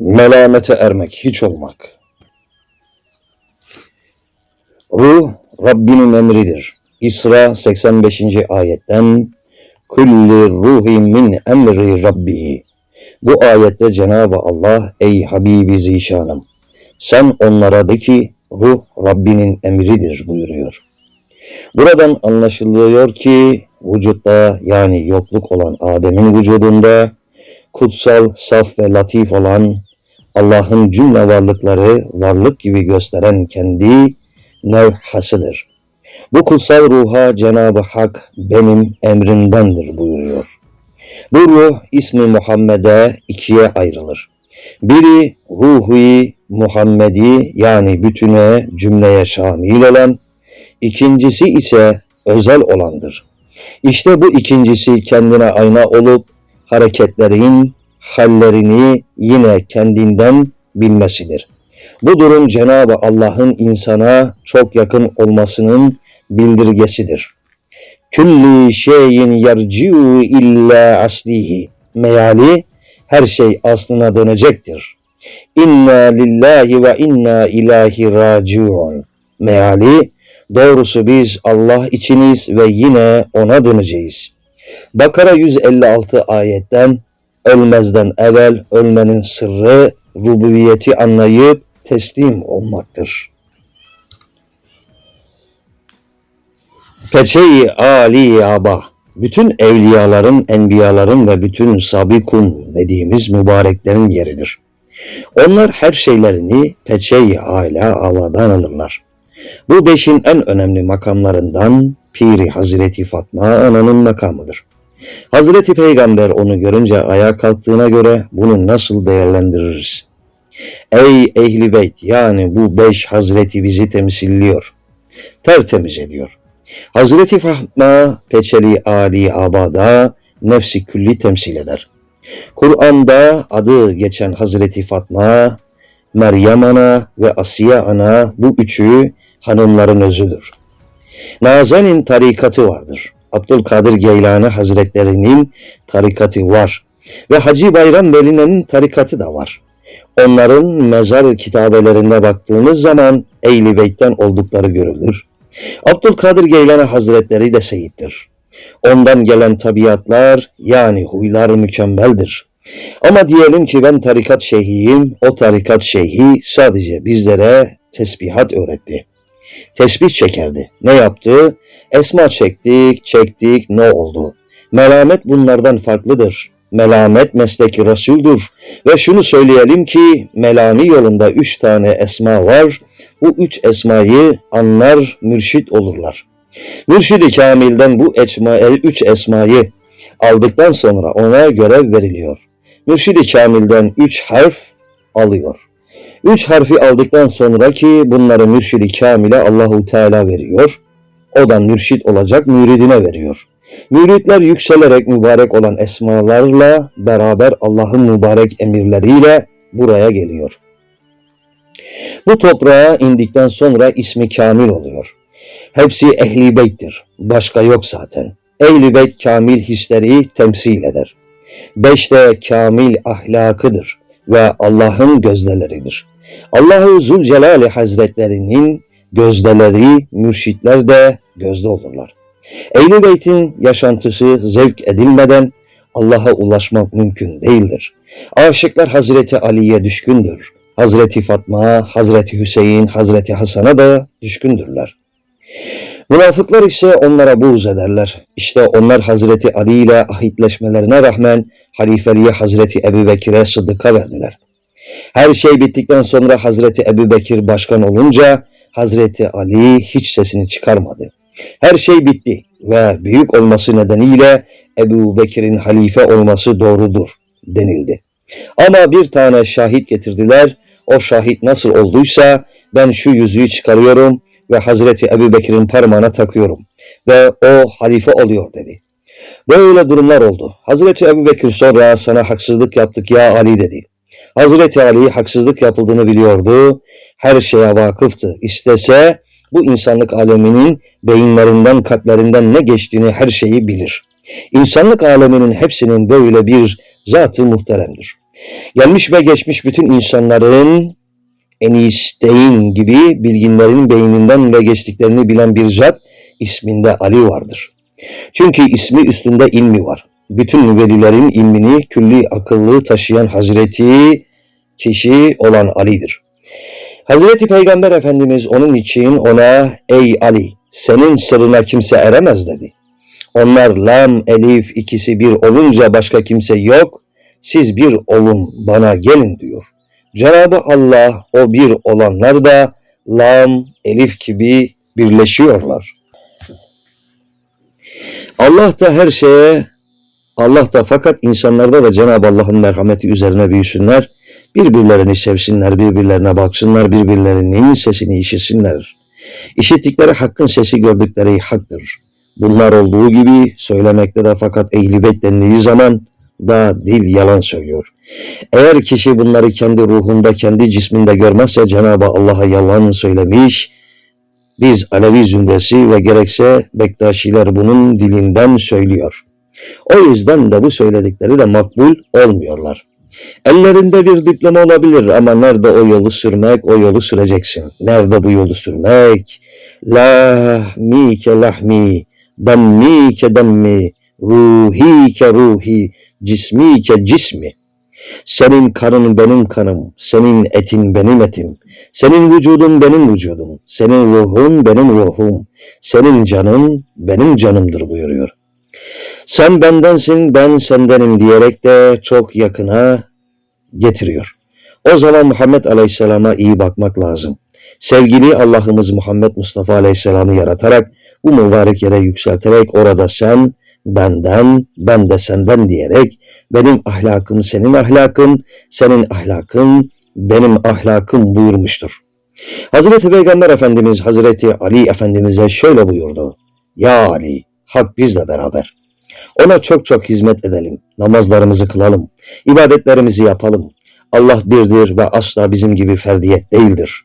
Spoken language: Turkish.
Melamete ermek, hiç olmak. Ruh Rabbinin emridir. İsra 85. ayetten Kulli ruhi min emri Rabbihi. Bu ayette Cenab-ı Allah ey Habibi Zişanım sen onlara de ki ruh Rabbinin emridir buyuruyor. Buradan anlaşılıyor ki vücutta yani yokluk olan Adem'in vücudunda kutsal, saf ve latif olan Allah'ın cümle varlıkları varlık gibi gösteren kendi nevhasıdır. Bu kutsal ruha Cenab-ı Hak benim emrimdendir buyuruyor. Bu ruh ismi Muhammed'e ikiye ayrılır. Biri ruhi Muhammedi yani bütüne cümleye şamil olan, ikincisi ise özel olandır. İşte bu ikincisi kendine ayna olup hareketlerin, hallerini yine kendinden bilmesidir. Bu durum Cenab-ı Allah'ın insana çok yakın olmasının bildirgesidir. Külli şeyin yerciu illa aslihi. Meali her şey aslına dönecektir. İnna lillahi ve inna ilahi raciun. Meali doğrusu biz Allah içiniz ve yine ona döneceğiz. Bakara 156 ayetten ölmezden evvel ölmenin sırrı rububiyeti anlayıp teslim olmaktır. Peçeyi Ali Aba bütün evliyaların, enbiyaların ve bütün sabikun dediğimiz mübareklerin yeridir. Onlar her şeylerini peçeyi ala avadan alırlar. Bu beşin en önemli makamlarından Piri Hazreti Fatma Ana'nın makamıdır. Hazreti Peygamber onu görünce ayağa kalktığına göre bunu nasıl değerlendiririz? Ey ehli beyt yani bu beş Hazreti bizi temsilliyor. Tertemiz ediyor. Hazreti Fatma Peçeli Ali Abada nefsi külli temsil eder. Kur'an'da adı geçen Hazreti Fatma, Meryem Ana ve Asiye Ana bu üçü hanımların özüdür. Nazen'in tarikatı vardır. Abdülkadir Geylani Hazretlerinin tarikatı var. Ve Hacı Bayram Veli'nin tarikatı da var. Onların mezar kitabelerine baktığımız zaman Ehli Beyt'ten oldukları görülür. Abdülkadir Geylani Hazretleri de seyittir. Ondan gelen tabiatlar yani huylar mükemmeldir. Ama diyelim ki ben tarikat şeyhiyim, o tarikat şeyhi sadece bizlere tesbihat öğretti. Tesbih çekerdi. Ne yaptı? Esma çektik, çektik, ne oldu? Melamet bunlardan farklıdır. Melamet mesleki Resul'dür. Ve şunu söyleyelim ki melami yolunda üç tane esma var. Bu üç esmayı anlar, mürşit olurlar. Mürşidi Kamil'den bu esma, üç esmayı aldıktan sonra ona görev veriliyor. Mürşidi Kamil'den üç harf alıyor. Üç harfi aldıktan sonra ki bunları mürşidi kamile Allahu Teala veriyor. O da mürşit olacak müridine veriyor. Müritler yükselerek mübarek olan esmalarla beraber Allah'ın mübarek emirleriyle buraya geliyor. Bu toprağa indikten sonra ismi kamil oluyor. Hepsi ehli beyttir. Başka yok zaten. Ehli beyt kamil hisleri temsil eder. Beş de kamil ahlakıdır ve Allah'ın gözdeleridir. Allahu Zülcelali Hazretlerinin gözdeleri, mürşitler de gözde olurlar. Ehl-i Beyt'in yaşantısı zevk edilmeden Allah'a ulaşmak mümkün değildir. Aşıklar Hazreti Ali'ye düşkündür. Hazreti Fatma, Hazreti Hüseyin, Hazreti Hasan'a da düşkündürler. Münafıklar ise onlara buğz ederler. İşte onlar Hazreti Ali ile ahitleşmelerine rağmen halifeliği Hazreti Ebu Bekir'e Sıddık'a verdiler. Her şey bittikten sonra Hazreti Ebu Bekir başkan olunca Hazreti Ali hiç sesini çıkarmadı. Her şey bitti ve büyük olması nedeniyle Ebu Bekir'in halife olması doğrudur denildi. Ama bir tane şahit getirdiler. O şahit nasıl olduysa ben şu yüzüğü çıkarıyorum ve Hazreti Ebu Bekir'in parmağına takıyorum ve o halife oluyor dedi. Böyle durumlar oldu. Hazreti Ebu Bekir sonra sana haksızlık yaptık ya Ali dedi. Hazreti Ali haksızlık yapıldığını biliyordu. Her şeye vakıftı. İstese bu insanlık aleminin beyinlerinden, kalplerinden ne geçtiğini her şeyi bilir. İnsanlık aleminin hepsinin böyle bir zatı muhteremdir. Gelmiş ve geçmiş bütün insanların Einstein gibi bilginlerin beyninden ve geçtiklerini bilen bir zat isminde Ali vardır. Çünkü ismi üstünde ilmi var. Bütün velilerin ilmini külli akıllı taşıyan Hazreti kişi olan Ali'dir. Hazreti Peygamber Efendimiz onun için ona ey Ali senin sırrına kimse eremez dedi. Onlar lam, elif ikisi bir olunca başka kimse yok. Siz bir olun bana gelin diyor. Cenab-ı Allah o bir olanlar da lam, elif gibi birleşiyorlar. Allah da her şeye Allah da fakat insanlarda da Cenab-ı Allah'ın merhameti üzerine büyüsünler. Birbirlerini sevsinler, birbirlerine baksınlar, birbirlerinin sesini işitsinler. İşittikleri hakkın sesi gördükleri haktır. Bunlar olduğu gibi söylemekte de fakat eğilip dendiği zaman da dil yalan söylüyor. Eğer kişi bunları kendi ruhunda, kendi cisminde görmezse Cenab-ı Allah'a yalan söylemiş, biz Alevi zümresi ve gerekse Bektaşiler bunun dilinden söylüyor. O yüzden de bu söyledikleri de makbul olmuyorlar. Ellerinde bir diploma olabilir ama nerede o yolu sürmek, o yolu süreceksin. Nerede bu yolu sürmek? Lahmike lahmi, dammike dammi, ruhike ruhi, cismike cismi. Senin kanın benim kanım, senin etin benim etim, senin vücudun benim vücudum, senin ruhun benim ruhum, senin canın benim canımdır buyuruyor. Sen bendensin, ben sendenim diyerek de çok yakına getiriyor. O zaman Muhammed Aleyhisselam'a iyi bakmak lazım. Sevgili Allah'ımız Muhammed Mustafa Aleyhisselam'ı yaratarak bu mübarek yere yükselterek orada sen benden, ben de senden diyerek benim ahlakım senin ahlakın, senin ahlakın benim ahlakım buyurmuştur. Hazreti Peygamber Efendimiz Hazreti Ali Efendimiz'e şöyle buyurdu. Ya Ali, hak bizle beraber. Ona çok çok hizmet edelim, namazlarımızı kılalım, ibadetlerimizi yapalım. Allah birdir ve asla bizim gibi ferdiyet değildir.